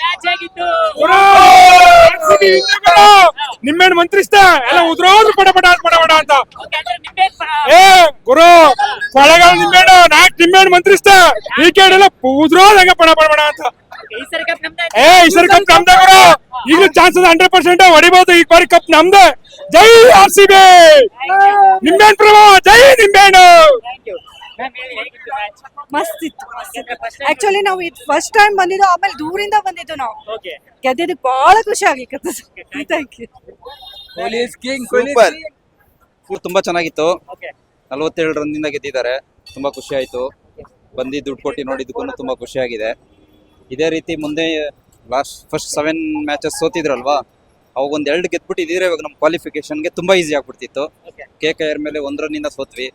Match ಆಗಿತ್ತು. ನಿಮ್ಮೇನ್ ಮಂತ್ರಿಸ್ತ ಎಲ್ಲ ಉದ್ರೋದ್ರು ಪಡ ಪಡ ಪಡ ಪಡ ಅಂತ. ಏ ಗುರು ಪಳಗಾಲ ನಿಮ್ಮೇಣು ನಾಕ್ ನಿಮ್ಮೇಣು ಮಂತ್ರಿಸ್ತ ಈ ಕೇಳ ಎಲ್ಲ ಉದ್ರೋದ್ ಹಂಗ ಪಡ ಪಡ ಪಡ ಅಂತ. ಏ ಈ ಸರಿ ಕಪ್ ನಮ್ದೆ ಗುರು. ಈಗಲೂ ಚಾನ್ಸಸ್ ಹಂಡ್ರೆಡ್ ಪರ್ಸೆಂಟ್ ಹೊಡಿಬಹುದು ಈ ಬಾರಿ ಕಪ್ ನಮ್ದೆ. ಜೈ ಆರ್ ಸಿ ಬಿ. ನಿಮ್ಮೇನ್ ಪ್ರಭಾವ ಜೈ ನಿಂಬೇಣು ಮಸ್ತ್ ಇತ್ತು ಆಕ್ಚುಲಿ ನಾವು ಇದು ಫಸ್ಟ್ ಟೈಮ್ ಬಂದಿದ್ದು ಆಮೇಲೆ ದೂರಿಂದ ಬಂದಿದ್ದು ನಾವು. ಓಕೆ ಗೆದ್ದಿದ್ದಕ್ಕೆ ಬಹಳ ಖುಷಿ ಆಗ್ಲಿಕ್ಕೆ ಥ್ಯಾಂಕ್ ಯು ಸೂಪರ್ ತುಂಬಾ ಚೆನ್ನಾಗಿತ್ತು. ಓಕೆ ನಲವತ್ತೇಳು ರನ್ನಿಂದ ಗೆದ್ದಿದ್ದಾರೆ. ತುಂಬಾ ಖುಷಿ ಆಯ್ತು. ಬಂದಿ ದುಡ್ಡು ಕೊಟ್ಟು ನೋಡಿದ್ದಕ್ಕೂ ತುಂಬಾ ಖುಷಿ ಆಗಿದೆ. ಇದೇ ರೀತಿ ಮುಂದೆ ಲಾಸ್ಟ್ ಫಸ್ಟ್ ಸೆವೆನ್ ಮ್ಯಾಚಸ್ ಸೋತಿದ್ರಲ್ವಾ? ಅವಾಗ ಒಂದ್ ಎರಡು ಗೆದ್ಬಿಟ್ಟಿದ್ರೆ ಇವಾಗ ನಮ್ಮ ಕ್ವಾಲಿಫಿಕೇಶನ್ಗೆ ತುಂಬಾ ಈಸಿ ಆಗ್ಬಿಡ್ತಿತ್ತು. ಕೆ ಕೆ ಆರ್ ಮೇಲೆ ಒಂದ್ ರನ್ನಿಂದ ಸೋತ್ವಿ.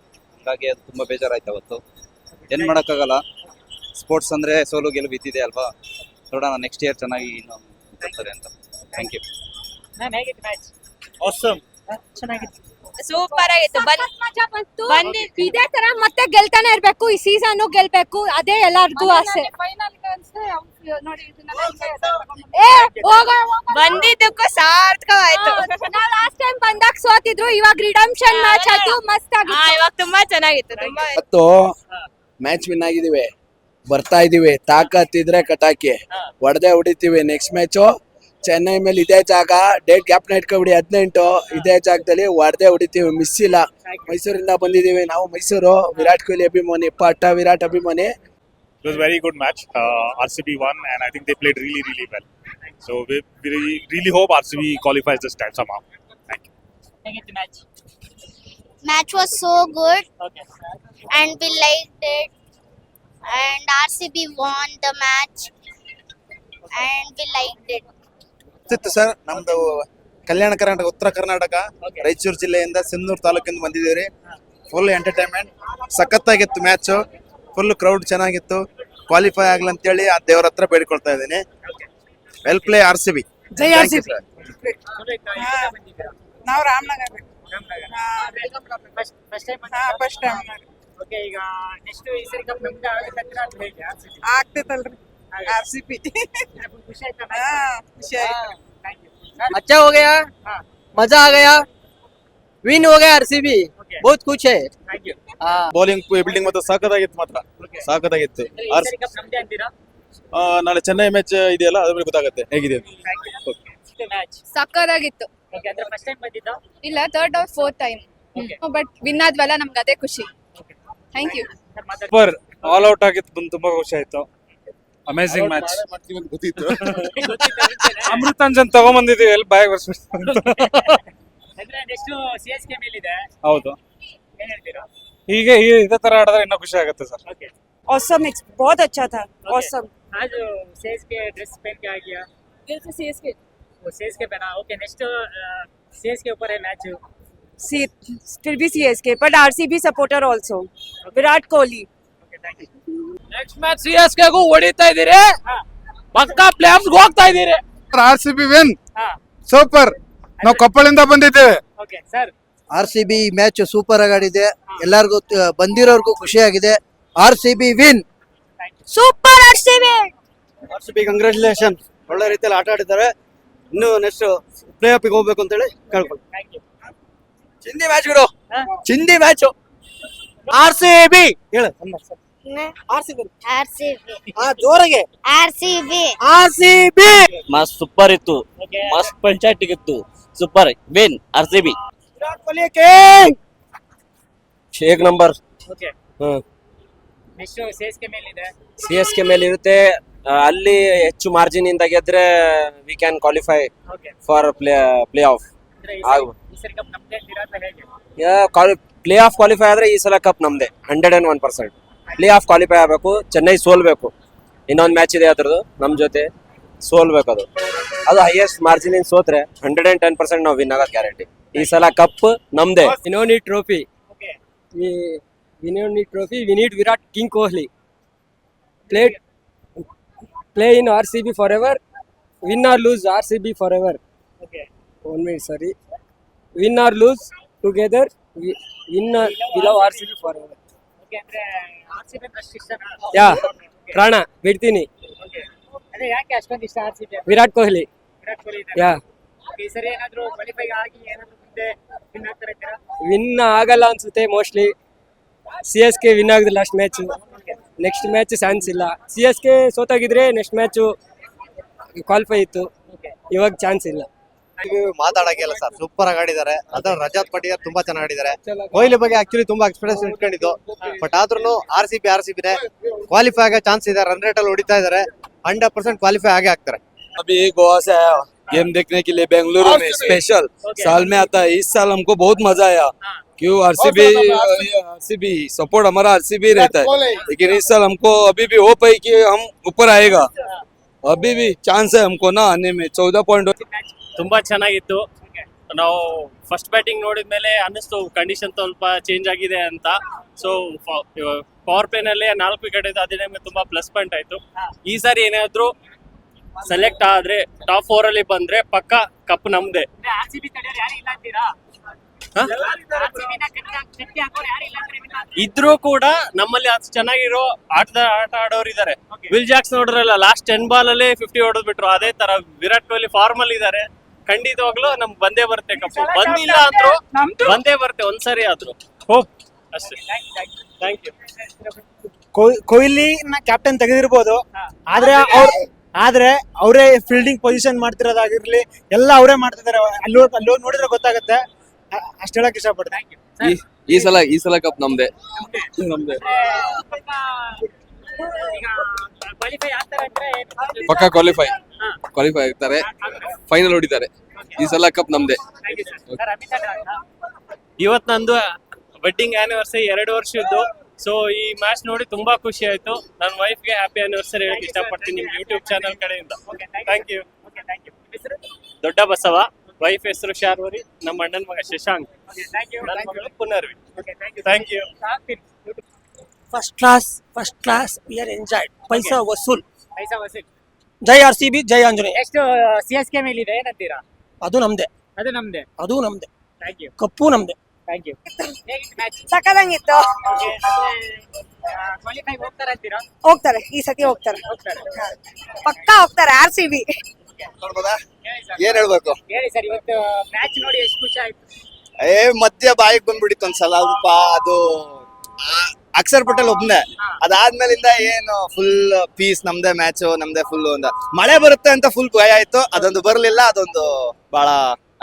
ಹಾಗಾಗಿ ಅದು ತುಂಬಾ ಬೇಜಾರಾಯ್ತು ಅವತ್ತು. ಏನು ಮಾಡೋಕ್ಕಾಗಲ್ಲ. ಸ್ಪೋರ್ಟ್ಸ್ ಅಂದ್ರೆ ಸೋಲು ಗೆಲುವು ಇದ್ದಿದೆ ಅಲ್ವಾ? ನೋಡೋಣ ನೆಕ್ಸ್ಟ್ ಇಯರ್ ಚೆನ್ನಾಗಿ ಇನ್ನು ಬರ್ತಾರೆ ಅಂತ. ಥ್ಯಾಂಕ್ ಯು ಚೆನ್ನಾಗಿತ್ತು. ಸೂಪರ್ ಆಗಿತ್ತು. ಬಂದಿ ಇದೇ ತರ ಮತ್ತೆ ಗೆಲ್ತಾನೆ ಇರ್ಬೇಕು. ಈ ಸೀಸನ್ ಗೆಲ್ಬೇಕು. ಅದೇ ಎಲ್ಲಾರ್ಗೂ ಆಸೆ. ಬಂದಿದ್ದಕ್ಕೂ ಸಾರ್ಥಕವಾಯ್ತು. ಬಂದಾಗ ಸೋತಿದ್ರು ಇವಾಗ ರಿಡಂಪ್ಷನ್ ಮ್ಯಾಚ್ ಆಯ್ತು ಮಸ್ತ್ ಆಗಿತ್ತು. ಇವಾಗ ತುಂಬಾ ಚೆನ್ನಾಗಿತ್ತು ತುಂಬಾ ಇವತ್ತು ಮ್ಯಾಚ್ ವಿನ್ ಆಗಿದೀವಿ. ಬರ್ತಾ ಇದೀವಿ. ತಾಕತ್ತಿದ್ರೆ ಕಟಾಕಿ. ಹೊಡೆದೇ ಹೊಡಿತೀವಿ. ನೆಕ್ಸ್ಟ್ ಮ್ಯಾಚ್ ಚೆನ್ನೈ ಮೇಲೆ ಇದೇ ಜಾಗ. ಡೇಟ್ ಗ್ಯಾಪ್ ಇಟ್ಕೊಬಿಡಿ ಹದಿನೆಂಟು. ಇದೇ ಜಾಗದಲ್ಲಿ ಹೊಡೆದೇ ಹೊಡಿತೀವಿ. ಮಿಸ್ ಇಲ್ಲ. ಮೈಸೂರಿಂದ ಬಂದಿದೀವಿ ನಾವು. ಮೈಸೂರು ವಿರಾಟ್ ಕೊಹ್ಲಿ ಅಭಿಮಾನಿ ಪಟ್ಟ ವಿರಾಟ್ ಅಭಿಮಾನಿ. It was a very good match. Uh, RCB won, and I think they played really, really well. So we, we qualifies really hope RCB qualifies this time somehow. ಹೇಗಿತ್ತು match match was so good. Okay and we liked it. And RCB won the match. And we liked it. ಇತ್ತು sir ನಮ್ದು ಕಲ್ಯಾಣ ಕರ್ನಾಟಕ ಉತ್ತರ Karnataka Okay. Raichur ಜಿಲ್ಲೆಯಿಂದ ಸಿಂಧೂರು ತಾಲೂಕಿಂದ ಬಂದಿದ್ದೀವಿ full entertainment ಸಖತ್ತಾಗಿತ್ತು match full crowd ಚೆನ್ನಾಗಿತ್ತು. Qualify ಆಗಲಿ ಅಂತೇಳಿ ಆ ದೇವರ ಹತ್ರ ಬೇಡಿಕೊಳ್ತಾ ಇದ್ದೀನಿ. Well play R C B ಜೈ ಆರ್ ಸಿ ಬಂದಿದ್ದೀರಾ? ನಾವು Ramanagara first first time first time okay ಈಗ ನೆಕ್ಸ್ಟ್ ಈ ಸರಿ ಕಪ್ ನಮ್ದೇ ಆಗುತ್ತೆ ಅಂತ ಅದು ಹೇಗೆ RCB? ಆಗ್ತೈತಲ್ರಿ R C P full ಖುಷಿ ಆಯ್ತಾ ಖುಷಿ ಆಯ್ತು ಥ್ಯಾಂಕ್ ಯು अच्छा हो गया हाँ। मजा आ गया विन हो गया आरसीबी Okay. बहुत कुछ है ಥ್ಯಾಂಕ್ ಯು हाँ ಬೌಲಿಂಗ್ ಬಿಲ್ಡಿಂಗ್ ಮಾತ್ರ ಸಾಕದಾಗಿತ್ತು ಮಾತ್ರ ಓಕೆ ಸಾಕದಾಗಿತ್ತು ಈ ಸರಿ ಕಪ್ ನಮ್ದೇ ಅಂತೀರಾ ನಾಳೆ ಚೆನ್ನೈ ಮ್ಯಾಚ್ ಇದೆಯಲ್ಲ ಅದ್ರ ಮೇಲೆ ಗೊತ್ತಾಗುತ್ತೆ ಹೇಗಿದೆ ಥ್ಯಾಂಕ್ ಯು ಮ್ಯಾಚ್ ಸಕ್ಕದಾಗಿತ್ತು ಓಕೆ ಅಂದ್ರೆ ಫಸ್ಟ್ ಟೈಮ್ ಬಂದಿದ್ದ ಇಲ್ಲ third or fourth time Okay. But win ಆದ್ವಲ್ಲ ನಮ್ಗೆ ಅದೇ ಖುಷಿ thank you super all out ಆಗಿತ್ತು ಬಂದು ತುಂಬಾ ಖುಷಿ ಆಯ್ತು ಅಮೇಸಿಂಗ್ ಮ್ಯಾಚ್ ಗೊತ್ತಿತ್ತು ಅಮೃತಾಂಜನ್ ತಗೊಂಬಂದಿದೀವಿ ಎಲ್ಲಿ ಬಾಯ್ ಬರ್ಸ್ ಅಂದ್ರೆ ನೆಕ್ಸ್ಟ್ ಸಿ ಎಸ್ ಕೆ ಮೇಲಿದೆ ಹೌದು ಏನ್ ಹೇಳ್ತೀರಾ ಹೀಗೆ ಈ- ಇದೇ ತರ ಆಡಿದ್ರೆ ಇನ್ನೂ ಖುಷಿ ಆಗುತ್ತೆ ಸರ್ ओके awesome ex- बहुत अच्छा था awesome आज सेज के ड्रेस पहन के आ गया सीएसके वो सेज के पहना ओके नेक्स्ट सेज के ऊपर है match C still be CSK but RCB supporter also Virat Kohli okay thank you next match C S ಗೆ ಹೊಡಿತಾ ಇದೀರಿ ಪಕ್ಕಾ ಪ್ಲೇ ಆಫ್ಸ್ ಹೋಗ್ತಾ ಇದೀರಿ ಆರ್ ಸಿ ಬಿ ವಿನ್ हाँ ಸೂಪರ್ ನಾವು ಕೊಪ್ಪಳಿಂದ ಬಂದಿದ್ದೇವೆ okay sir R C B match super ಆಗಿ ಆಡಿದೆ ಎಲ್ಲರಿಗೂ ಬಂದಿರೋರ್ಗೂ ಖುಷಿಯಾಗಿದೆ R C B win super RCB R C B congratulation ಒಳ್ಳೆ ರೀತಿಯಲ್ಲಿ ಆಟ ಆಡಿದ್ದಾರೆ ಇನ್ನು ನೆಕ್ಸ್ಟ್ ಪ್ಲೇ ಆಫಿಗೆ ಹೋಗ್ಬೇಕು ಅಂತ ಹೇಳಿ ಕೇಳ್ಕೊಳ್ಳಿ ಚಿಂದಿ ಮ್ಯಾಚ್ ಗುರು ಚಿಂದಿ ಮ್ಯಾಚ್ ಆರ್ ಸಿ ಬಿ ಹೇಳು. R C B R C B ಜೋರಾಗೆ. R C B R C B ಮಸ್ತ್ ಸೂಪರ್ ಇತ್ತು. ಮಸ್ತ್ ಪಂಚಾಯತ್ ಇತ್ತು. Super main R C B Virat Kohli king ಏಕ್ number okay hmm. C S K ಮೇಲೆ ಇದೆ C S K ಮೇಲೆ ಇರುತ್ತೆ ಅಲ್ಲಿ ಹೆಚ್ಚು ಮಾರ್ಜಿನ್ ಇಂದ ಗೆದ್ರೆ we can qualify okay for play play off ಅಂದ್ರೆ ಈ ಆಗು. ಸರಿ- ಕಪ್ ನಮ್ದೇ ಅಂತೀರಾ ಅಥವಾ ಹೇಗೆ? ಪ್ಲೇ ಆಫ್ ಕ್ವಾಲಿಫೈ ಆದ್ರೆ ಈ ಸಲ ಕಪ್ ನಮ್ದೆ hundred and one percent play off qualify ಆಗಬೇಕು ಚೆನ್ನೈ ಸೋಲ್ಬೇಕು. ಇನ್ನೊಂದು ಮ್ಯಾಚ್ ಇದೆ ಅದ್ರದ್ದು ನಮ್ಮ ಜೊತೆ ಸೋಲ್ಬೇಕು ಅದು. ಅದು ಹೈಯೆಸ್ಟ್ ಮಾರ್ಜಿನ್ ಸೋತ್ರೆ ಹಂಡ್ರೆಡ್ ಅಂಡ್ ಟೆನ್ ಪರ್ಸೆಂಟ್ ನಾವು ವಿನ್ ಆಗೋದು ಗ್ಯಾರಂಟಿ ಈ ಸಲ ಕಪ್ ನಮ್ದೆ. ವಿನೋನಿ ಟ್ರೋಫಿ ಓಕೆ ವಿನೋನಿ trophy ವಿನೀಟ್ Virat king Kohli play play in R C B forever win or lose R C B forever okay one minute sorry win or lose together win we love R C B forever ಯಾ ಪ್ರಾಣ ಬಿಡ್ತೀನಿ. ವಿರಾಟ್ ಕೊಹ್ಲಿ. ಯಾ. Win ಆಗಲ್ಲ ಅನ್ಸುತ್ತೆ mostly C S K win ಆಗಿದೆ last match next match chance ಇಲ್ಲ C S K ಸೋತಾಗಿದ್ರೆ next match qualify ಇತ್ತು ಇವಾಗ ಚಾನ್ಸ್ ಇಲ್ಲ ಮಾತಾಡಂಗಿಲ್ಲ ಸರ್ ಸೂಪರ್ ಆಗಿ ಆಡಿದ್ದಾರೆ ಅದ್ರ ರಜಾತ್ ಪಟಿಯಾರ್ ತುಂಬಾ ಚೆನ್ನಾಗಿ ಆಡಿದ್ದಾರೆ ಕೊಹ್ಲಿ ಬಗ್ಗೆ ಆಕ್ಚುಲಿ ತುಂಬಾ ಎಕ್ಸ್ಪೀರಿಯನ್ಸ್ ಇಟ್ಕೊಂಡಿದ್ದು ಬಟ್ ಆದ್ರೂ R C B R C B qualify ಆಗೋ ಚಾನ್ಸ್ ಇದೆ ರನ್ ರೇಟ್ ಅಲ್ಲಿ ಹೊಡಿತಾ ಇದಾರೆ ಹಂಡ್ರೆಡ್ ಪರ್ಸೆಂಟ್ ಕ್ವಾಲಿಫೈ ಆಗೇ ಆಗ್ತಾರೆ अभी गोवा से आया गेम देखने के लिए बेंगलुरु में स्पेशल साल में आता है इस साल हमको बहुत मजा आया क्यों आरसीबी आरसीबी सपोर्ट हमारा आरसीबी रहता है लेकिन इस साल हमको अभी भी होप है कि हम ऊपर आएगा अभी भी चांस है हमको ना आने में चौदह पॉइंट ತುಂಬಾ ಚೆನ್ನಾಗಿತ್ತು ನಾವು ಫಸ್ಟ್ ಬ್ಯಾಟಿಂಗ್ ನೋಡಿದ್ಮೇಲೆ ಅನ್ನಿಸ್ತು ಕಂಡೀಷನ್ ಸ್ವಲ್ಪ ಚೇಂಜ್ ಆಗಿದೆ ಅಂತ ಸೊ ಪವರ್ ಪ್ಲೇ ನಲ್ಲಿ ನಾಲ್ಕು ವಿಕೆಟ್ ಇತ್ತು ಅದೇ ನಮಗೆ ತುಂಬಾ ಪ್ಲಸ್ ಪಾಯಿಂಟ್ ಆಯ್ತು ಈ ಸಾರಿ ಏನಾದ್ರು ಸೆಲೆಕ್ಟ್ ಆದ್ರೆ ಟಾಪ್ ಫೋರ್ ಅಲ್ಲಿ ಬಂದ್ರೆ ಪಕ್ಕ ಕಪ್ ನಮ್ದೆ ಇದ್ರೂ ಕೂಡ ನಮ್ಮಲ್ಲಿ ಅಷ್ಟು ಚೆನ್ನಾಗಿರೋ ಆಟದ ಆಟ ಆಡೋರು ಇದಾರೆ. ವಿಲ್ ಜಾಕ್ಸ್ ನೋಡ್ರಲ್ಲ ಲಾಸ್ಟ್ ಟೆನ್ ಬಾಲ್ ಅಲ್ಲಿ ಫಿಫ್ಟಿ ಹೊಡೆದ್ ಬಿಟ್ರು. ಅದೇ ತರ ವಿರಾಟ್ ಕೊಹ್ಲಿ ಫಾರ್ಮ್ ಅಲ್ಲಿ ಇದಾರೆ. ಖಂಡಿತವಾಗ್ಲೂ ನಮ್ ಬಂದೇ ಬರುತ್ತೆ ಕಪ್ಪು ಬಂದಿಲ್ಲ ಅಂದ್ರು ಬಂದೇ ಬರುತ್ತೆ ಒಂದ್ಸರಿ ಆದ್ರೂ. ಹೋಪ್ ಅಷ್ಟೇ. ಥ್ಯಾಂಕ್ ಯು ಕೊಹ್ಲಿ ಕ್ಯಾಪ್ಟನ್ ತೆಗೆದಿರ್ಬೋದು. ಆದ್ರೆ ಅವ್ರ ಆದ್ರೆ ಅವರೇ ಫೀಲ್ಡಿಂಗ್ ಪೊಸಿಷನ್ ಮಾಡ್ತಿರೋದಾಗಿರ್ಲಿ ಎಲ್ಲ ಅವರೇ ಮಾಡ್ತಿದ್ದಾರೆ ಅಲ್ಲಿ ಅಲ್ಲಿ ನೋಡಿದ್ರೆ ಗೊತ್ತಾಗುತ್ತೆ. ಅಷ್ಟು ಹೇಳಕ್ ಇಷ್ಟಪಡ್ತೀನಿ ಈ ಸಲ ಈ ಸಲ ಕಪ್ ನಮ್ದೆ. ನಮ್ದೆ. ಈಗ ಕ್ವಾಲಿಫೈ ಆಗ್ತಾರೆ ಅಂದ್ರೆ ಪಕ್ಕ ಕ್ವಾಲಿಫೈ ಕ್ವಾಲಿಫೈ ಆಗ್ತಾರೆ. ಫೈನಲ್ ಹೊಡಿತಾರೆ. ಈ ಸಲ ಕಪ್ ನಮ್ದೆ. ಇವತ್ ನಂದು ವೆಡ್ಡಿಂಗ್ ಆನಿವರ್ಸರಿ ಎರಡು ವರ್ಷದ್ದು. ಸೊ ಈ ಮ್ಯಾಚ್ ನೋಡಿ ತುಂಬಾ ಖುಷಿ ಆಯ್ತು. ನನ್ನ ವೈಫ್ಗೆ ಹ್ಯಾಪಿ ಆನಿವರ್ಸರಿ ಹೇಳಕ್ ಇಷ್ಟಪಡ್ತೀನಿ ನಿಮ್ ಯೂಟ್ಯೂಬ್ ಚಾನಲ್ ಕಡೆಯಿಂದ. Thank you. ದೊಡ್ಡ ಬಸವ. ವೈಫ್ ಹೆಸರು ಶಾರ್ವರಿ? ನಮ್ಮ ಅಣ್ಣನ ಮಗ ಶಶಾಂಕ್. ನನ್ನ ಮಗಳು Punarvi. Thank you. First class first class we are enjoyed ಪೈಸಾ ವಸೂಲ್ ಪೈಸಾ ವಸೂಲ್ ಜೈ ಆರ್ ಸಿ ಬಿ ಜೈ ಆಂಜನೇಯ ಎಷ್ಟು ಸಿ ಎಸ್ ಕೆ ಮೇಲಿದೆ ಏನಂತೀರಾ? ಅದು ನಮ್ದೆ. ಅದು ನಮ್ದೆ. ಅದು ನಮ್ದೆ. ಥ್ಯಾಂಕ್ ಯು ಕಪ್ಪು ನಮ್ದೆ. ಥ್ಯಾಂಕ್ ಯು ಸಕ್ಕದಂಗಿತ್ತು ಕ್ವಾಲಿಫೈ ಹೋಗ್ತಾರಂತೀರಾ? ಹೋಗ್ತಾರೆ ಈ ಸತಿ ಹೋಗ್ತಾರೆ. ಹೋಗ್ತಾರೆ. ಪಕ್ಕಾ ಹೋಗ್ತಾರೆ ಆರ್ ಸಿ ಬಿ ಏನ್ ಹೇಳ್ಬೇಕು? ಹೇಳಿ ಸರ್ ಇವತ್ತು ಮ್ಯಾಚ್ ನೋಡಿ ಎಷ್ಟು ಖುಷಿ ಆಯ್ತು. ಏ ಮಧ್ಯ ಬಾಯಿಗೆ ಬಂದ್ಬಿಟ್ಟಿತ್ತು ಒಂದ್ಸಲ ಅದಪ್ಪ ಅದು ಅಕ್ಷರ್ ಪಟೇಲ್ ಒಬ್ನೇ. ಅದಾದ್ಮೇಲಿಂದ ಏನು ಫುಲ್ ಪೀಸ್ ನಮ್ದೇ ಮ್ಯಾಚ್ ನಮ್ದೇ ಫುಲ್ ಅಂತ ಮಳೆ ಬರುತ್ತೆ ಅಂತ ಫುಲ್ ಭಯ ಆಯ್ತು ಅದೊಂದು ಬರ್ಲಿಲ್ಲ ಅದೊಂದು ಬಹಳ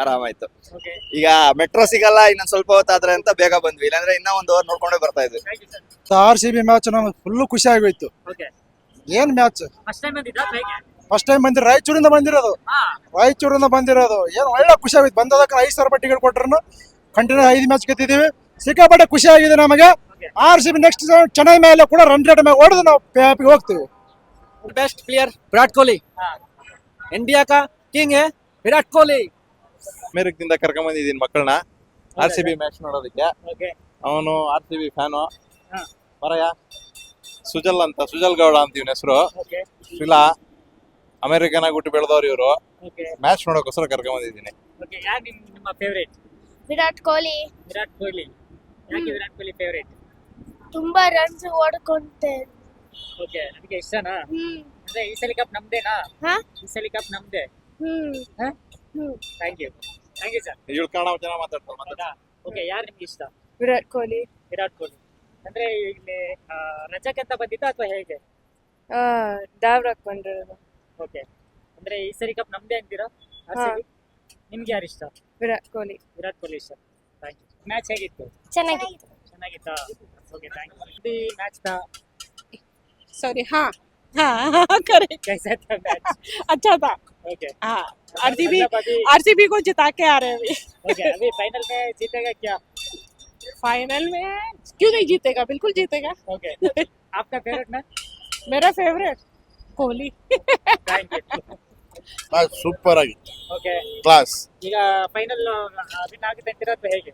ಆರಾಮಾಯ್ತು ಓಕೆ ಈಗ ಮೆಟ್ರೋ ಸಿಗಲ್ಲ ಇನ್ನೊಂದ್ ಸ್ವಲ್ಪ ಹೊತ್ತಾದ್ರೆ ಅಂತ ಬೇಗ ಬಂದ್ವಿ. ಇಲ್ಲಾಂದ್ರೆ ಇನ್ನೂ ಒಂದು ಓವರ್ ನೋಡ್ಕೊಂಡೇ ಬರ್ತಾ ಇದ್ವಿ. Thank you sir R C B match ನಮ್ಗೆ ಫುಲ್ ಖುಷಿ ಆಗೋಯ್ತು. ಓಕೆ ಏನ್ ಮ್ಯಾಚ್ ಫಸ್ಟ್ ಟೈಮ್ ಬಂದಿರ ರಾಯಚೂರಿಂದ ಬಂದಿರೋದು. ರಾಯಚೂರಿಂದ ಬಂದಿರೋದು. ಏನು ಒಳ್ಳೆ ಖುಷಿ ಆಗಿತ್ತು ಬಂದದಕ್ಕೆ ಐದು ಸಾವಿರ ರೂಪಾಯಿ ಟಿಕೆಟ್ ಕೊಟ್ಟರು ಕಂಟಿನ್ಯೂ ಐದು ಮ್ಯಾಚ್ ಗೆದ್ದಿದ್ದೀವಿ. ಸಿಕ್ಕಾಪಟ್ಟೆ ಖುಷಿ ಆಗಿದೆ ನಮಗೆ. R C B next Chennai ಮೇಲೆ ಕೂಡ ರನ್ ರೇಟ್ ಮೇಲೆ ಹೊಡೆದು ನಾವು ಹೋಗ್ತೀವಿ. Best player Virat Kohli. India ಕಾ ಕಿಂಗ್ ವಿರಾಟ್ ಕೊಹ್ಲಿ. ಅಮೇರಿಕದಿಂದ ಕರ್ಕೊಂಡ್ ಬಂದಿದ್ದೀನಿ ಮಕ್ಕಳನ್ನ ಆರ್ ಸಿ ಬಿ ಮ್ಯಾಚ್ ನೋಡೋದಕ್ಕೆ. ಅವನು ಆರ್ ಸಿ ಬಿ ಫ್ಯಾನು ಬರಯ ಸುಜಲ್ ಅಂತ ಸುಜಲ್ ಗೌಡ ಅಂತೀವಿ ಹೆಸರು. ಶಿಲಾ ಅಮೆರಿಕನ್ ಗುಟ್ಟು ಹುಟ್ಟು ಬೆಳೆದವ್ರು ಇವರು. ಓಕೆ ಮ್ಯಾಚ್ ನೋಡೋಕೋಸ್ಕರ ಕರ್ಕೊಂಡ್ ಬಂದಿದ್ದೀನಿ ಓಕೆ ಯಾರು ನಿಮ್ ನಿಮ್ಮ ಫೇವರೇಟ್ ವಿರಾಟ್ ಕೊಹ್ಲಿ. ವಿರಾಟ್ ಕೊಹ್ಲಿ. ಯಾಕೆ ವಿರಾಟ್ ಕೊಹ್ಲಿ ಫೇವರೇಟ್ ತುಂಬಾ ರನ್ಸ್ ಓಡ್ಕೊಂತೆ. ಓಕೆ ನನಗೆ ಇಷ್ಟನಾ? ಹ್ಮ್. ಅಂದ್ರೆ ಈ ಸಲ ಕಪ್ ನಮ್ದೇನಾ? ಹಾ? ಈ ಸಲ ಕಪ್ ನಮ್ದೇ? ಹ್ಮ್. ಹಾ? ಹ್ಮ್. Thank you thank you sir ಇವ್ಳು Kannada ಜನ ಮಾತಾಡ್ತಾರೆ ಓಕೆ ಯಾರು ನಿಮ್ಗೆ ಇಷ್ಟ? ವಿರಾಟ್ ಕೊಹ್ಲಿ. ವಿರಾಟ್ ಕೊಹ್ಲಿ. ಅಂದ್ರೆ ಇಲ್ಲಿ ಆ, ರಜಕ್ಕೆ ಅಂತ ಬಂದಿದ್ದ ಅಥವಾ ಹೇಗೆ? ದಾವ್ರಕ್ ಬಂದಿರೋದು. ಓಕೆ ಅಂದ್ರೆ ಈ ಸರಿ ಕಪ್ ನಮ್ದೇ ಅಂತೀರಾ ಹಾ. ನಿಮ್ಗೆ ಯಾರು ಇಷ್ಟ ವಿರಾಟ್ ಕೊಹ್ಲಿ ವಿರಾಟ್ ಕೊಹ್ಲಿ ಇಷ್ಟ ಥ್ಯಾಂಕ್ ಯು ಮ್ಯಾಚ್ ಹೇಗಿತ್ತು ಚೆನ್ನಾಗಿತ್ತು ಚೆನ್ನಾಗಿತ್ತಾ ಓಕೆ ಥ್ಯಾಂಕ್ ಯು ಮ್ಯಾಚ್ था सॉरी हाँ हाँ करेक्ट कैसा था मैच अच्छा था ओके हाँ आरसीबी मतलब अभी आरसीबी को जिता के आ रहे हैं अभी ओके अभी फाइनल में जीतेगा क्या फाइनल में क्यों नहीं जीतेगा बिल्कुल जीतेगा ओके आपका फेवरेट मैच मेरा फेवरेट ಕೊಹ್ಲಿ ಸೂಪರ್ ಆಗಿತ್ತು. ಓಕೆ ಕ್ಲಾಸ್ ಈಗ ಫೈನಲ್ ವಿನ್ ಆಗುತ್ತೆ ಹೇಗೆ?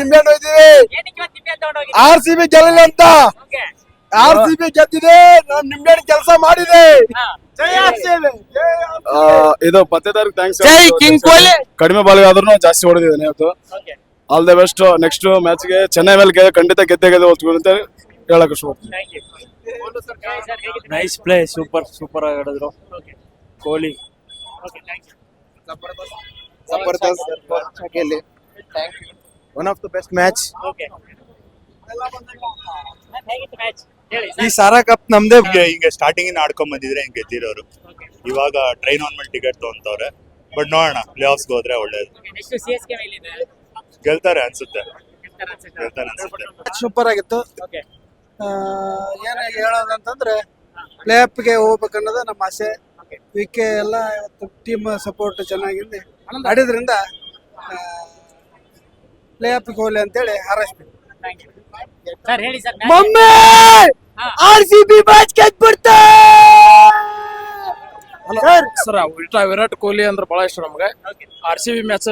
ನಿಂಬೆಹಣ್ಣು ಆರ್ ಸಿ ಬಿ ಗೆಲ್ಲ ಅಂತ. ಆರ್ ಸಿ ಬಿ ಗೆದ್ದಿದೆ. ನಾನು ನಿಂಬೆಹಣ್ಣು ಕೆಲಸ ಮಾಡಿದೆ. ಇದು ಪತ್ತೆದಾರ್ ಥ್ಯಾಂಕ್ಸ್ ಜೈ ಕಿಂಗ್ ಕೊಹ್ಲಿ ಕಡಿಮೆ ಬಾಲ್ಗಾದ್ರು ಜಾಸ್ತಿ ಹೊಡೆದಿದ್ದೇನೆ ಇವತ್ತು. ಆಲ್ ದ ಬೆಸ್ಟ್ ನೆಕ್ಸ್ಟ್ ಮ್ಯಾಚ್ಗೆ ಚೆನ್ನೈ ಮೇಲೆ ಖಂಡಿತ ಗೆದ್ದೆ ಗೆದ್ದೆ ಹೋಗ್ತೀವಿ ಅಂತ ಹೇಳಕ್ ಇಷ್ಟಪಡ್ತೀನಿ. Thank you sir nice play super super ಆಗಿ ಆಡಿದ್ರು. Okay Kohli okay thank you ಜಬರ್ದಸ್ತ್ one of the best match ಈ ಸಾರಾ ಕಪ್ ನಮ್ದೇ ಹಿಂಗೆ ಸ್ಟಾರ್ಟಿಂಗ್ ಇಂದ ಆಡ್ಕೊಂಡ್ ಬಂದಿದ್ರೆ ಹಿಂಗೆ ಗೆದ್ದಿರೋರು ಇವಾಗ ಟ್ರೈನ್ ಆನ್ ಮೇಲೆ ಟಿಕೆಟ್ ತಗೊಂತವ್ರೆ. ಬಟ್ ನೋಡೋಣ ಪ್ಲೇ ಆಫ್ಸ್ಗೆ ಹೋದ್ರೆ ಒಳ್ಳೇದು. ಕೆ ಗೆಲ್ತಾರೆ ಅನ್ಸುತ್ತೆ. ಗೆಲ್ತಾರೆ ಅನ್ಸುತ್ತೆ. ಸೂಪರ್ ಆಗಿತ್ತು. ಓಕೆ ಏನಾಗಿ ಹೇಳೋದಂತಂದ್ರೆ ಪ್ಲೇ ಅಪ್ಗೆ ಹೋಗ್ಬೇಕನ್ನೋದು ನಮ್ಮ ಆಸೆ. ವಿಕೆ ಎಲ್ಲ ಇವತ್ತು ಟೀಮ್ ಸಪೋರ್ಟ್ ಚೆನ್ನಾಗಿದೆ ಆಡಿದ್ರಿಂದ ಪ್ಲೇ ಗೆ ಹೋಗ್ಲಿ ಅಂತೇಳಿ ಹಾರೈಸ್ಬೇಕು ಥ್ಯಾಂಕ್ ಯು ಸರ್ ಹೇಳಿ sir R C B match ಗೆದ್ಬಿಡ್ತಾ! Sir Virat Kohli ಅಂದ್ರೆ ಬಹಳ ಇಷ್ಟ ನಮ್ಗೆ. R C B match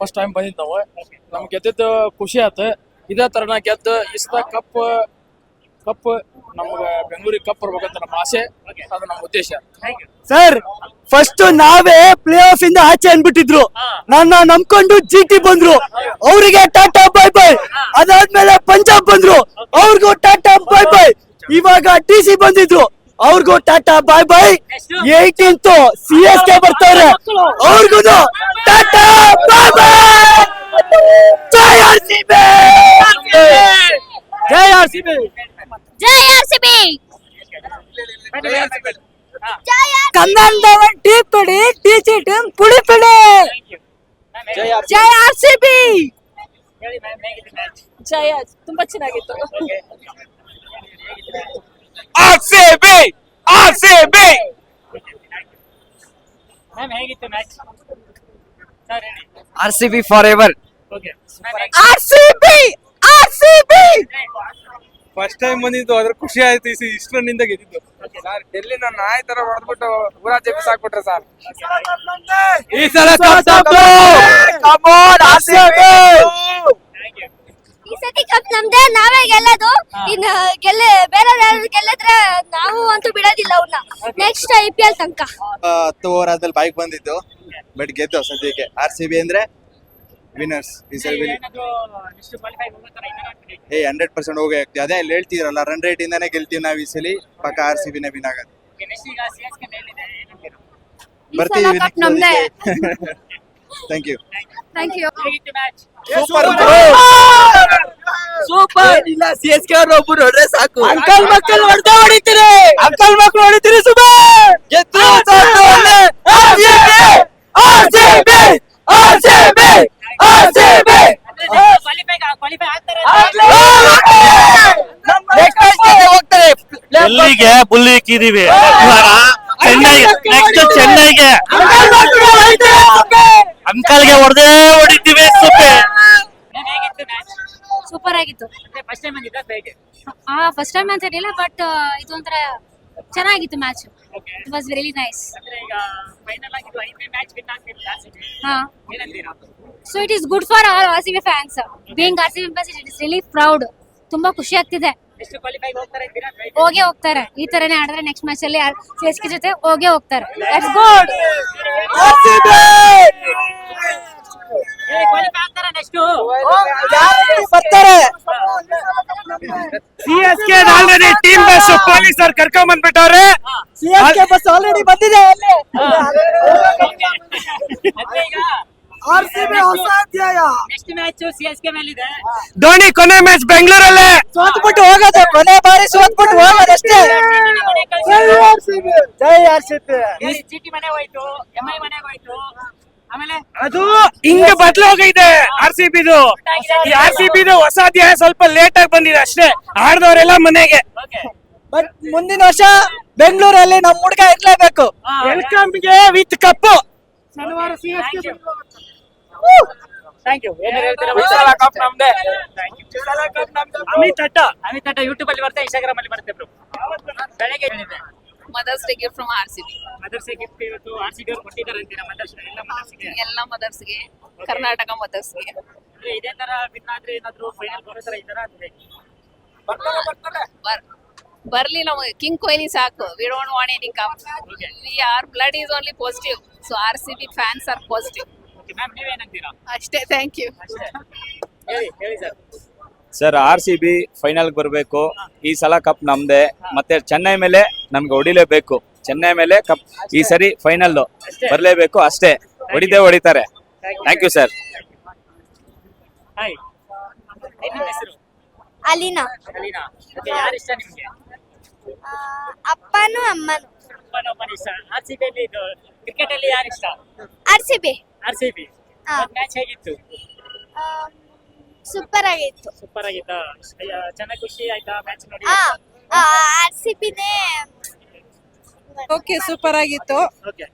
first time ಬಂದಿದ್ದು ನಾವು ನಮ್ಗೆ ಗೆದ್ದಿದ್ದು ಖುಷಿ ಆಯ್ತು ಇದೇ ತರನ ಗೆದ್ದು ಇಷ್ಟ ಕಪ್ ಕಪ್ ನಮ್ಗೆ ಬೆಂಗಳೂರಿಗೆ ಕಪ್ ಬರ್ಬೇಕಂತ ನಮ್ಮ ಆಸೆ. ಅದು ನಮ್ಮ ಉದ್ದೇಶ. ಸರ್ ಫಸ್ಟ್ ನಾವೇ ಪ್ಲೇ ಆಫ್ ಇಂದ ಆಚೆ ಅನ್ಬಿಟ್ಟಿದ್ರು ನನ್ನ ನಂಬ್ಕೊಂಡು ಜಿ ಟಿ ಬಂದ್ರು. ಅವರಿಗೆ ಟಾಟಾ ಬೈ ಬೈ ಅದಾದ್ಮೇಲೆ ಪಂಜಾಬ್ ಬಂದ್ರು. ಅವ್ರಿಗೂ ಟಾಟಾ ಬೈ ಬೈ ಇವಾಗ ಟಿ ಸಿ ಬಂದಿದ್ರು. ಅವ್ರಿಗೂ Tata bye bye eighteenth C S K ಬರ್ತಾರೆ ಅವ್ರಿಗೂ ಟಾಟಾ ಬೈ ಬೈ ಜೈ ಆರ್ ಸಿ ಬಿ ಜೈ ಆರ್ ಸಿ ಬಿ ಜೈ ಆರ್ ಸಿ ಬಿ ಕನ್ನಡದವನ್ ಟೀ ಪುಡಿ ಟಿ ಸಿ ಟೀಮ್ ಪುಡಿ ಪುಡಿ ಜೈ ಆರ್ ಸಿ ಬಿ ಹೇಳಿ ಮ್ಯಾಮ್ ಹೇಗಿತ್ತು ಮ್ಯಾಚ್ ಜಯ ತುಂಬಾ ಚೆನ್ನಾಗಿತ್ತು R C B R C B ma'am ಹೇಗಿತ್ತು ಮ್ಯಾಚ್ ಸರ್ ಹೇಳಿ R C B for ever okay R C B R C B first time ಬಂದಿದ್ದು ಅದ್ರ ಖುಷಿ ಆಯ್ತು ಈ ಇಷ್ಟರನ್ನಿಂದ ಗೆದ್ದಿದ್ದು. ಸರ್ ಡೆಲ್ಲಿ ನನ್ನ ನಾಯಿ ತರ ಹೊಡೆದ್ಬಿಟ್ಟು ಊರಾ ಜೆಪಿ ಹಾಕ್ಬಿಟ್ರೆ ಸರ್ ಈ ಸಲ ಕಪ್ ಆರ್ ಸಿ ಬಿ ಈ ಸತಿ ಕಪ್ ನಮ್ದೇ ನಾವೇ ಗೆಲ್ಲೋದು. ಇನ್ನ ಗೆಲ್ಲ ಬೇರೆ ಗೆಲ್ಲದ್ರೆ ಗೆಲ್ಲಿದ್ರೆ ನಾವು ಅಂತೂ ಬಿಡೋದಿಲ್ಲ ಅವ್ನ. ನೆಕ್ಸ್ಟ್ ಐ ಪಿ ಎಲ್ ತನಕ. ಹತ್ತು ಓವರ್ ಆದ್ಮೇಲೆ ಬೈಕ್ ಬಂದಿತ್ತು. ಬಟ್ ಗೆದ್ದು ಸದ್ಯಕ್ಕೆ. ಆರ್ ಸಿ ಬಿ ಅಂದ್ರೆ ವಿನ್ನರ್ಸ್ ಈ ಸಲ ಏ ಹಂಡ್ರೆಡ್ ಪರ್ಸೆಂಟ್ ಹೋಗಿ ಆಗ್ತೀವಿ ಅದೇ ಅಲ್ಲಿ ಹೇಳ್ತೀರಲ್ಲ ರನ್ ರೇಟ್ ಇಂದಾನೆ ಗೆಲ್ತೀವಿ ನಾವು ಈ ಸಲ. ಪಕ್ಕ ಆರ್ ಸಿ ಬಿನೇ ವಿನ್ ಆಗೋದು. ಬರ್ತೀವಿ thank you thank you match super ಇಲ್ಲ ಸಿ ಎಸ್ ಕೆ ಅವ್ರ ಒಬ್ರು ಹೊಡ್ರೆ ಸಾಕು. ಅಂಕಲ್ ಮಕ್ಕಳು ಹೊಡೆದ ಹೊಡಿತೀರಿ ಅಂಕಲ್ ಮಕ್ಕಳು ಹೊಡಿತೀರಿ ಸುಮಾರ್ ಗೆದ್ದು ಕ್ವಾಲಿಫೈ ಕ್ವಾಲಿಫೈ ಆಗ್ತಾರೆ ಹೋಗ್ತಾರೆ ಎಲ್ಲಿಗೆ ಬುಲ್ಲಿ ಇಕ್ಕಿದೀವಿ ಇವಾಗ ಚೆನ್ನೈಗೆ. ನೆಕ್ಸ್ಟ್ ಚೆನ್ನೈಗೆ ಅಂಕಲ್ಗೆ ಹೊಡೆದೇ ಹೊಡಿತೀವಿ ಸುಪೇ ಫಸ್ಟ್ ಟೈಮ್ ಹಾ ಫಸ್ಟ್ ಟೈಮ್ ಅಂತ ಹೇಳಿಲ್ಲ ಬಟ್ ಇದು ಒಂಥರ ಚೆನ್ನಾಗಿತ್ತು match it was very nice ಅಂದ್ರೆ ಈಗ ಫೈನಲ್ ಆಗಿದ್ದು ಐದನೇ ಮ್ಯಾಚ್ ವಿನ್ ಆಗ್ತಿಲ್ಲ ಹಾ. ಏನಂತೀರಾ? So it is good for all R C B fans being R C B fans it is really proud ತುಂಬಾ ಖುಷಿ ಆಗ್ತಿದೆ. ಎಷ್ಟು ಕ್ವಾಲಿಫೈ ಹೋಗ್ತಾರೆ ಅಂತೀರಾ? ಹೋಗೇ ಹೋಗ್ತಾರೆ. ಈ ತರನೇ ಆಡ್ರೆ ನೆಕ್ಸ್ಟ್ ಮ್ಯಾಚ್ ಅಲ್ಲಿ ಸಿ ಎಸ್ ಕೆ ಜೊತೆ ಹೋಗೇ ಹೋಗ್ತಾರೆ. ದಟ್ಸ್ ಗುಡ್ ಕ್ವಾಲಿಫೈ ಆಗ್ತಾರೆ ನೆಕ್ಸ್ಟ್ ಬರ್ತಾರೆ C S K already team bus ಪೊಲೀಸರು ಕರ್ಕೊಂಡ್ ಬಂದ್ಬಿಟ್ಟವ್ರೆ. ಬಸ್ ಆಲ್ರೆಡಿ ಬಂದಿದೆ ಅಲ್ಲಿ. ಅಂದ್ರೆ ಈಗ ಆರ್ ಸಿ ಬಿ ಹೊಸ ಅಧ್ಯಾಯ. ನೆಕ್ಸ್ಟ್ ಮ್ಯಾಚ್ ಮೇಲಿದೆ. ಧೋನಿ ಕೊನೆ ಮ್ಯಾಚ್ ಬೆಂಗಳೂರಲ್ಲೇ. ಸೋತ್ಬಿಟ್ಟು ಹೋಗೋದು ಕೊನೆ ಬಾರಿ ಸೋತ್ಬಿಟ್ಟು ಹೋಗೋದಷ್ಟೇ ಜೈ R C B G T ಮನೆ ಹೋಯ್ತು ಎಂಐ ಹೋಯ್ತು. ಆಮೇಲೆ ಅದು ಹಿಂಗ ಬದಲಾಗೈತೆ ಆರ್ ಸಿ ಬಿದು ಈ ಆರ್ ಸಿ ಬಿದು ಹೊಸ ಅಧ್ಯಾಯ ಸ್ವಲ್ಪ ಲೇಟ್ ಆಗಿ ಬಂದಿದೆ ಅಷ್ಟೇ. ಆಡ್ದವ್ರೆಲ್ಲ ಮನೆಗೆ. ಓಕೆ ಬಟ್ ಮುಂದಿನ ವರ್ಷ ಬೆಂಗಳೂರಲ್ಲಿ ನಮ್ಮ ಹುಡುಗ ಇರ್ಲೇಬೇಕು ವೆಲ್ಕಮ್ಗೆ ವಿತ್ ಕಪ್ ಶನಿವಾರ C S K thank you cup ನಮ್ದೆ. ಅಮಿತ್ ಅಟ್ಟ ಅಮಿತ್ ಅಟ್ಟ ಯೂಟ್ಯೂಬ್ ಅಲ್ಲಿ ಬರುತ್ತೆ ಇನ್ಸ್ಟಾಗ್ರಾಮ್ ಅಲ್ಲಿ ಬರುತ್ತೆ ಬ್ರೋ ಬೆಳಗ್ಗೆ ಹೇಳಿದೆ mother's day gift from R C B ಮದರ್ಸೆ gift ಇವತ್ತು ಆರ್ ಸಿ ಬಿ ಅವ್ರು ಕೊಟ್ಟಿದ್ದಾರೆ ಅಂತೀರಾ ಮದರ್ಸ್ ಎಲ್ಲ ಮದರ್ಸ್ಗೆ ಎಲ್ಲ ಮದರ್ಸ್ಗೆ ಕರ್ನಾಟಕ ಮದರ್ಸ್ಗೆ ಇದೇ ತರ ವಿನ್ ಆದ್ರೆ ಏನಾದ್ರು ಫೈನಲ್ ಬರೋ ತರ? ಈ ಅಂತ ಬರ್ತಾರೆ. ಬರ್ ಬರ್ಲಿ ನಮಗೆ ಕಿಂಗ್ ಕೊಹ್ಲಿ ಸಾಕು. We don't want any cup we are blood is only positive so R C B fans are positive ಅಷ್ಟೇ thank you sir. Sir R C B final ಬರಬೇಕು. ಈ ಸಲ ಕಪ್ ನಮ್ದೆ. ಮತ್ತೆ ಚೆನ್ನೈ ಮೇಲೆ ನಮ್ಗೆ ಹೊಡಿಲೇಬೇಕು. ಚೆನ್ನೈ ಮೇಲೆ ಕಪ್ ಈ ಸರಿ ಫೈನಲ್ ಬರಲೇಬೇಕು ಅಷ್ಟೇ. ಹೊಡಿದೆ ಹೊಡಿತಾರೆ. ಥ್ಯಾಂಕ್ ಯು ಸರ್ ಹಾಯ್ ನಿಮ್ಮ ಹೆಸರು? ಅಲಿನಾ. ಅಲೀನಾ. ಓಕೆ ಯಾರು ಇಷ್ಟ ನಿಮ್ಗೆ? ಅಪ್ಪನು ಅಮ್ಮನು. ಅಪ್ಪನೊಬ್ಬನ ಇಷ್ಟ ಆರ್ ಸಿ ಬಿ ಅಲ್ಲಿ ಇದು ಕ್ರಿಕೆಟ್ ಅಲ್ಲಿ ಯಾರು ಇಷ್ಟ? R C B. R C B. ಹಾ. ಮ್ಯಾಚ್ ಹೇಗಿತ್ತು? ಸೂಪರ್ ಆಗಿತ್ತು. ಸೂಪರ್ ಆಗಿತ್ತು? ಅಯ್ಯ, ಚೆನ್ನಾಗಿ ಖುಷಿ ಆಯ್ತಾ ಮ್ಯಾಚ್ ನೋಡಿ? ಆರ್ ಸಿ ಬಿನೇ ಓಕೆ ಸೂಪರ್ ಆಗಿತ್ತು. Okay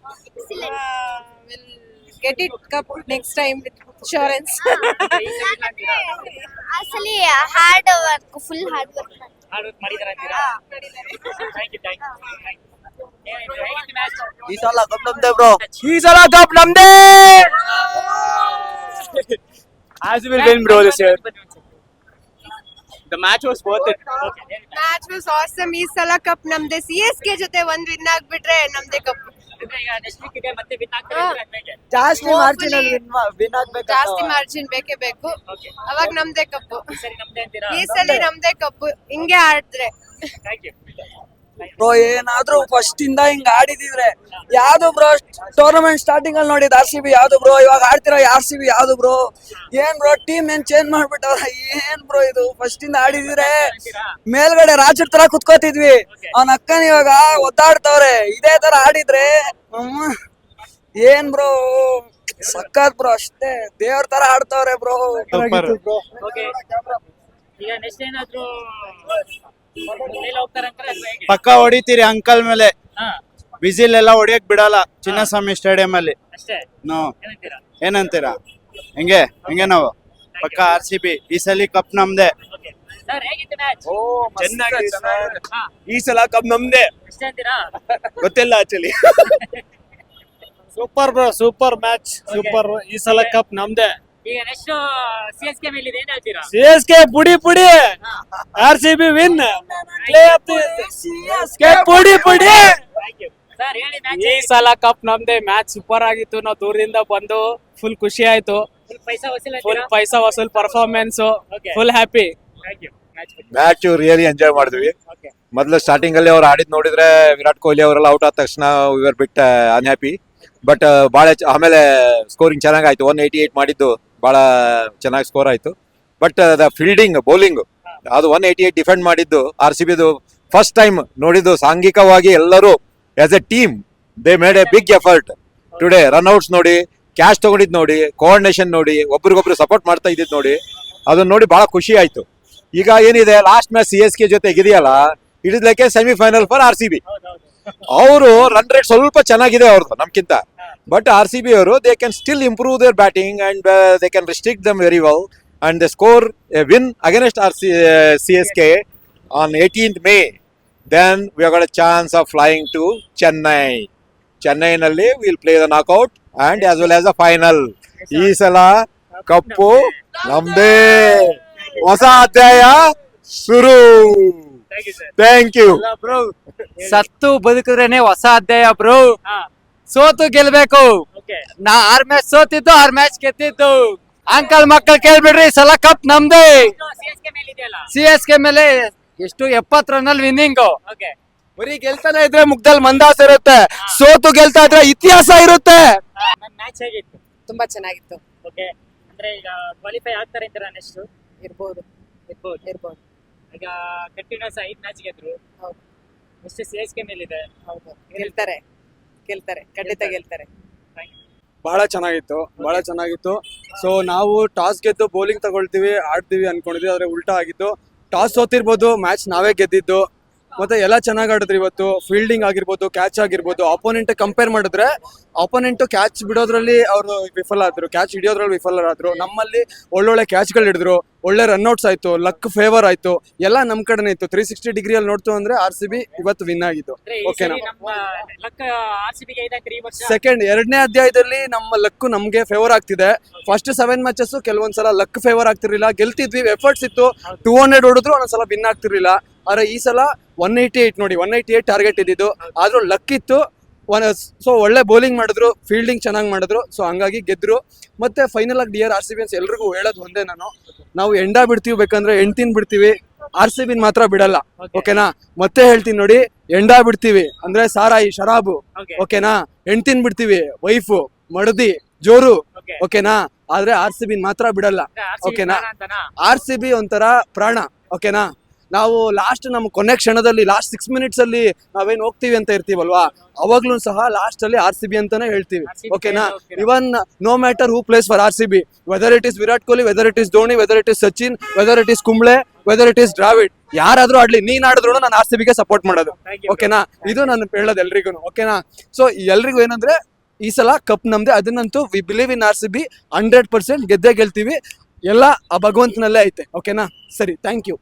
get it cup next time with insurance ಅಸಲಿ hard work full hard work hard work ಮಾಡಿದಾರ ಅಂತೀರಾ? ಥ್ಯಾಂಕ್ ಯು ಥ್ಯಾಂಕ್ ಯು ಹೇಗಿತ್ತು ಮ್ಯಾಚ್ ಈ ಸಲ ಕಪ್ ನಮ್ದೆ ಬ್ರೋ. ಈ ಸಲ ಕಪ್ ನಮ್ದೇ! As will win, bro, this year. The match was worth it. Match was awesome ಈ ಸಲ ಕಪ್ ನಮ್ದೆ ಸಿ ಎಸ್ ಕೆ ಜೊತೆ ಒಂದ್ ವಿನ್ ಆಗ್ಬಿಟ್ರೆ ನಮ್ದೇ ಕಪ್ ಜಾಸ್ತಿ ಮಾರ್ಜಿನ್ ವಿನ್ ಆಗ್ಬೇಕು? ಜಾಸ್ತಿ ಮಾರ್ಜಿನ್ ಬೇಕೇ ಬೇಕು. ಅವಾಗ ನಮ್ದೇ ಕಪ್ಪು ಈ ಸರಿ ನಮ್ದೇ ಅಂತೀರಾ? ಈ ಸಲ ನಮ್ದೇ. ಕಪ್ಪು ಹಿಂಗೆ ಆಡಿದ್ರೆ. ಥ್ಯಾಂಕ್ ಯು ಬ್ರೋ ಏನಾದ್ರೂ ಫಸ್ಟ್ ಇಂದ ಹಿಂಗ್ ಆಡಿದಿದ್ರೆ ಯಾವ್ದು ಬ್ರೋ ಟೂರ್ನಮೆಂಟ್ ಸ್ಟಾರ್ಟಿಂಗ್ ಅಲ್ಲಿ ನೋಡಿದ್ ಆರ್ ಸಿ ಬಿ ಯಾವ್ದು ಬ್ರೋ ಇವಾಗ ಆಡ್ತಿರೋ ಆರ್ ಸಿ ಬಿ ಯಾವ್ದು ಬ್ರೋ ಏನ್ ಬ್ರೋ ಟೀಮ್ ಏನ್ ಚೇಂಜ್ ಮಾಡ್ಬಿಟ್ಟವ್ರ ಏನ್ ಬ್ರೋ ಇದು? ಫಸ್ಟ್ ಇಂದ ಆಡಿದಿದ್ರೆ ಮೇಲ್ಗಡೆ ರಾಜರ್ ತರ ಕುತ್ಕೋತಿದ್ವಿ. ಅವನ ಅಕ್ಕನ ಇವಾಗ ಒದ್ದಾಡ್ತವ್ರೆ ಇದೇ ತರ ಆಡಿದ್ರೆ ಹ್ಮ್, ಏನ್ ಬ್ರೋ ಸಕ್ಕತ್ ಬ್ರೋ ಅಷ್ಟೇ. ದೇವ್ರ ತರ ಆಡ್ತವ್ರೆ ಬ್ರೋ ಓಕೆ ಈಗ ನೆಕ್ಸ್ಟ್ ಏನಾದ್ರು ಪಕ್ಕ ಹೊಡಿತೀರಿ ಅಂಕಲ್ ಮೇಲೆ. ಬಿಸಿಲ್ ಎಲ್ಲ ಹೊಡಿಯಕ್ ಬಿಡಲ್ಲ ಚಿನ್ನಸ್ವಾಮಿ ಸ್ಟೇಡಿಯಂ ಅಲ್ಲಿ ಏನಂತೀರಾ? ಏನಂತೀರಾ? ಹೆಂಗೆ? ಹೆಂಗೆ ನಾವು? ಪಕ್ಕ ಆರ್ ಸಿ ಬಿ ಈ ಸಲ ಕಪ್ ನಮ್ದೆ. ಸರ್ ಹೇಗಿತ್ತು ಮ್ಯಾಚ್ ಚೆನ್ನಾಗಿದೆ ಸರ್. ಹಾ. ಈ ಸಲ ಕಪ್ ನಮ್ದೆ. ಗೊತ್ತಿಲ್ಲ actually super bro super match. Super. ಈ ಸಲ ಕಪ್ ನಮ್ದೇ. ಈಗ ನೆಕ್ಸ್ಟ್ ಸಿ ಎಸ್ ಕೆ ಮೇಲೆ ಇದೆ ಏನ್ ಹೇಳ್ತೀರಾ? ಸಿ ಎಸ್ ಕೆ ಪುಡಿ ಪುಡಿ. ಆರ್ ಸಿ ಬಿ ವಿನ್ ಪುಡಿ ಪುಡಿ. ಸರ್ ಹೇಳಿ ಈ ಸಲ ಕಪ್ ನಮ್ದೇ ಮ್ಯಾಚ್ ಸೂಪರ್ ಆಗಿತ್ತು. ನಾವು ದೂರದಿಂದ ಬಂದು ಫುಲ್ ಖುಷಿ ಆಯ್ತು. ಫುಲ್ ಪೈಸಾ ವಸೂಲ್ performance full happy thank you match really enjoy ಮಾಡಿದ್ವಿ. ಮೊದ್ಲು ಮೊದಲು ಸ್ಟಾರ್ಟಿಂಗ್ ಅಲ್ಲಿ ಅವ್ರು ಆಡಿದ್ ನೋಡಿದ್ರೆ ವಿರಾಟ್ ಕೊಹ್ಲಿ ಅವರೆಲ್ಲ ಔಟ್ ಆದ ತಕ್ಷಣ ವಿವರ್ ಬಿಟ್ ಅನ್ಹ್ಯಾಪಿ ಬಟ್ ಬಹಳ ಆಮೇಲೆ ಸ್ಕೋರಿಂಗ್ ಚೆನ್ನಾಗಾಯ್ತು ಒನ್ ಏಯ್ಟಿ ಏಟ್ ಮಾಡಿದ್ದು. ಬಹಳ ಚೆನ್ನಾಗಿ ಸ್ಕೋರ್ ಆಯ್ತು. ಬಟ್ ದ ಫೀಲ್ಡಿಂಗ್ ಬೌಲಿಂಗ್ ಅದು ಒನ್ ಏಯ್ಟಿ ಏಯ್ಟ್ ಡಿಫೆಂಡ್ ಮಾಡಿದ್ದು ಆರ್ ಸಿ ಬಿದು ಫಸ್ಟ್ ಟೈಮ್ ನೋಡಿದ್ದು ಸಾಂಘಿಕವಾಗಿ ಎಲ್ಲರೂ as a team they made a big effort today run outs ನೋಡಿ ಕ್ಯಾಶ್ ತಗೊಂಡಿದ್ ನೋಡಿ ಕೋಆರ್ಡಿನೇಷನ್ ನೋಡಿ ಒಬ್ರಿಗೊಬ್ರು ಸಪೋರ್ಟ್ ಮಾಡ್ತಾ ಇದ್ದಿದ್ದು ನೋಡಿ ಅದನ್ನ ನೋಡಿ ಭಾಳ ಖುಷಿ ಆಯ್ತು. ಈಗ ಏನಿದೆ last match C S K ಜೊತೆ ಇದೆಯಲ್ಲ it is like a semifinal for R C B ಅವರು ರನ್ ರೇಟ್ ಸ್ವಲ್ಪ ಚೆನ್ನಾಗಿದೆ ಅವ್ರದ್ದು ನಮ್ಗಿಂತ ಬಟ್ ಆರ್ ಸಿ ಬಿ ಅವರು they can still improve their batting and they can restrict them very well and they score a win against R C C S K on eighteenth May then we got a chance of flying to Chennai ಚೆನ್ನೈನಲ್ಲಿ will play the knockout and as well as a final ಈ ಸಲ ಕಪ್ಪು ನಮ್ದೇ ಹೊಸ ಅಧ್ಯಾಯ ಶುರು thank you ಸತ್ತು ಬದುಕಿದ್ರೇನೆ ಹೊಸ ಅಧ್ಯಾಯ ಬ್ರೋ ಸೋತು ಗೆಲ್ಬೇಕು. ಓಕೆ ನಾ ಆರ್ ಮ್ಯಾಚ್ ಸೋತಿದ್ದು ಆರ್ ಮ್ಯಾಚ್ ಗೆದ್ದಿದ್ದು. ಅಂಕಲ್ ಮಕ್ಕಳು ಕೇಳ್ಬಿಡ್ರಿ ಸಲ ಕಪ್ ನಮ್ದೇ. ಸಿ ಎಸ್ ಕೆ ಮೇಲೆ ಇದೆಯಲ್ಲ? ಸಿ ಎಸ್ ಕೆ ಮೇಲೆ ಎಷ್ಟು ಎಪ್ಪತ್ ರನ್ ಅಲ್ಲಿ ವಿನ್ನಿಂಗ್ ಓಕೆ ಬರೀ ಗೆಲ್ತಾನೆ ಇದ್ರೆ ಮುಗ್ದಲ್ಲಿ ಮಂದಾಸ ಇರುತ್ತೆ. ಸೋತು ಗೆಲ್ತಾ ಇದ್ರೆ ಇತಿಹಾಸ ಇರುತ್ತೆ. ಮ್ಯಾಚ್ ಹೇಗಿತ್ತು? ತುಂಬಾ ಚೆನ್ನಾಗಿತ್ತು. ಓಕೆ ಅಂದ್ರೆ ಈಗ ಕ್ವಾಲಿಫೈ ಆಗ್ತಾರೆ ಅಂತೀರಾ ನೆಕ್ಸ್ಟ್ ಇರ್ಬೋದು. ಇರ್ಬೋದು. ಇರ್ಬೋದು. ಈಗ ಕಂಟಿನ್ಯೂಸ್ ಐದು ಮ್ಯಾಚ್ ಗೆದ್ರು. ಹೌದು. ಎಷ್ಟು ಸಿ ಎಸ್ ಕೆ ಮೇಲಿದೆ. ಹೌದು. ಗೆಲ್ತಾರೆ. ಗೆಲ್ತಾರೆ ಖಂಡಿತ ಗೆಲ್ತಾರೆ. ಬಹಳ ಚೆನ್ನಾಗಿತ್ತು ಬಹಳ ಚೆನ್ನಾಗಿತ್ತು. ಸೊ ನಾವು ಟಾಸ್ ಗೆದ್ದು ಬೌಲಿಂಗ್ ತಗೊಳ್ತೀವಿ ಆಡ್ತೀವಿ ಅನ್ಕೊಂಡಿದ್ವಿ ಆದ್ರೆ ಉಲ್ಟಾ ಆಗಿತ್ತು. ಟಾಸ್ ಸೋತಿರ್ಬೋದು ಮ್ಯಾಚ್ ನಾವೇ ಗೆದ್ದಿದ್ದು. ಮತ್ತೆ ಎಲ್ಲ ಚೆನ್ನಾಗಿ ಆಡಿದ್ರು ಇವತ್ತು? ಫೀಲ್ಡಿಂಗ್ ಆಗಿರ್ಬೋದು ಕ್ಯಾಚ್ ಆಗಿರ್ಬೋದು ಆಪೋನೆಂಟ್ ಕಂಪೇರ್ ಮಾಡಿದ್ರೆ ಆಪೋನೆಂಟ್ ಕ್ಯಾಚ್ ಬಿಡೋದ್ರಲ್ಲಿ ಅವರು ವಿಫಲ ಆದ್ರು ಕ್ಯಾಚ್ ಹಿಡಿಯೋದ್ರಲ್ಲಿ ವಿಫಲರಾದ್ರು ನಮ್ಮಲ್ಲಿ ಒಳ್ಳೊಳ್ಳೆ ಕ್ಯಾಚ್ಗಳು ಹಿಡಿದ್ರು ಒಳ್ಳೆ ರನ್ಔಟ್ಸ್ ಆಯ್ತು ಲಕ್ ಫೇವರ್ ಆಯ್ತು ಎಲ್ಲ ನಮ್ ಕಡೆನೇ ಇತ್ತು. ತ್ರೀ ಸಿಕ್ಸ್ಟಿ ಡಿಗ್ರಿಯಲ್ಲಿ ನೋಡ್ತು ಅಂದ್ರೆ ಆರ್ ಸಿ ಬಿ ಇವತ್ತು ವಿನ್ ಆಗಿತ್ತು ಓಕೆನಾ ಸೆಕೆಂಡ್ ಎರಡನೇ ಅಧ್ಯಾಯದಲ್ಲಿ ನಮ್ಮ ಲಕ್ ನಮ್ಗೆ ಫೇವರ್ ಆಗ್ತಿದೆ. ಫಸ್ಟ್ ಸೆವೆನ್ ಮ್ಯಾಚಸ್ ಕೆಲವೊಂದ್ಸಲ ಲಕ್ ಫೇವರ್ ಆಗ್ತಿರ್ಲಿಲ್ಲ. ಗೆಲ್ತಿದ್ವಿ ಎಫರ್ಟ್ಸ್ ಇತ್ತು. ಟೂ ಹಂಡ್ರೆಡ್ ಹೊಡೆದ್ರು ಒಂದೊಂದ್ಸಲ ವಿನ್ ಆಗ್ತಿರ್ಲಿಲ್ಲ. ಆದ್ರೆ ಈ ಸಲ ಒನ್ ಏಯ್ಟಿ ಏಟ್ ನೋಡಿ ಒನ್ ಏಯ್ಟಿ ಏಟ್ ಟಾರ್ಗೆಟ್ ಇದ್ದಿದ್ದು. ಆದ್ರೂ ಲಕ್ ಇತ್ತು. ಸೊ ಒಳ್ಳೆ ಬೌಲಿಂಗ್ ಮಾಡಿದ್ರು ಫೀಲ್ಡಿಂಗ್ ಚೆನ್ನಾಗಿ ಮಾಡಿದ್ರು. ಸೊ ಹಂಗಾಗಿ ಗೆದ್ರು. ಮತ್ತೆ ಫೈನಲ್ ಆಗಿ D R R C B ಅನ್ಸ್ ಎಲ್ರಿಗೂ ಹೇಳೋದು ಒಂದೇ ನಾನು. ನಾವು ಎಂಡ ಬಿಡ್ತೀವಿ ಬೇಕಂದ್ರೆ ಎಂಟಿನ್ ಬಿಡ್ತೀವಿ. ಆರ್ ಸಿ ಬಿನ್ ಮಾತ್ರ ಬಿಡಲ್ಲ. ಓಕೆನಾ ಮತ್ತೆ ಹೇಳ್ತೀನಿ ನೋಡಿ ಎಂಡ ಬಿಡ್ತೀವಿ. ಅಂದ್ರೆ ಸಾರಾಯಿ ಶರಾಬು. ಓಕೆನಾ ಹೆಂಡ್ತಿನ್ ಬಿಡ್ತೀವಿ. ವೈಫು ಮಡದಿ ಜೋರು. ಓಕೆನಾ ಆದ್ರೆ ಆರ್ ಸಿ ಬಿನ್ ಮಾತ್ರ ಬಿಡಲ್ಲ. ಓಕೆನಾ ಆರ್ ಸಿ ಬಿ ಒಂಥರ ಪ್ರಾಣ. ಓಕೆನಾ ನಾವು ಲಾಸ್ಟ್ ನಮ್ಮ ಕೊನೆ ಕ್ಷಣದಲ್ಲಿ ಲಾಸ್ಟ್ ಸಿಕ್ಸ್ ಮಿನಿಟ್ಸ್ ಅಲ್ಲಿ ನಾವೇನ್ ಹೋಗ್ತೀವಿ ಅಂತ ಇರ್ತೀವಲ್ವಾ? ಅವಾಗ್ಲೂ ಸಹ ಲಾಸ್ಟ್ ಅಲ್ಲಿ ಆರ್ ಸಿ ಬಿ ಅಂತಾನೆ ಹೇಳ್ತೀವಿ. ಓಕೆನಾ even no? Matter who plays for R C B whether it is Virat Kohli whether it is Dhoni whether it is Sachin whether it is Kumble whether it is Dravid ಯಾರಾದ್ರೂ ಆಡ್ಲಿ ನೀನ್ ಆಡಿದ್ರು ನಾನು R C ಬಿಗೆ support ಮಾಡೋದು. ಓಕೆನಾ ಇದು ನಾನು ಹೇಳೋದು ಎಲ್ರಿಗೂ ಓಕೆನಾ ಸೊ ಎಲ್ರಿಗೂ ಏನಂದ್ರೆ ಈ ಸಲ ಕಪ್ ನಮ್ದೆ ಅದನ್ನಂತೂ we believe in R C B hundred percent ಗೆದ್ದೇ ಗೆಲ್ತೀವಿ. ಎಲ್ಲ ಆ ಭಗವಂತನಲ್ಲೇ ಐತೆ. ಓಕೆನಾ ಸರಿ ಥ್ಯಾಂಕ್ ಯು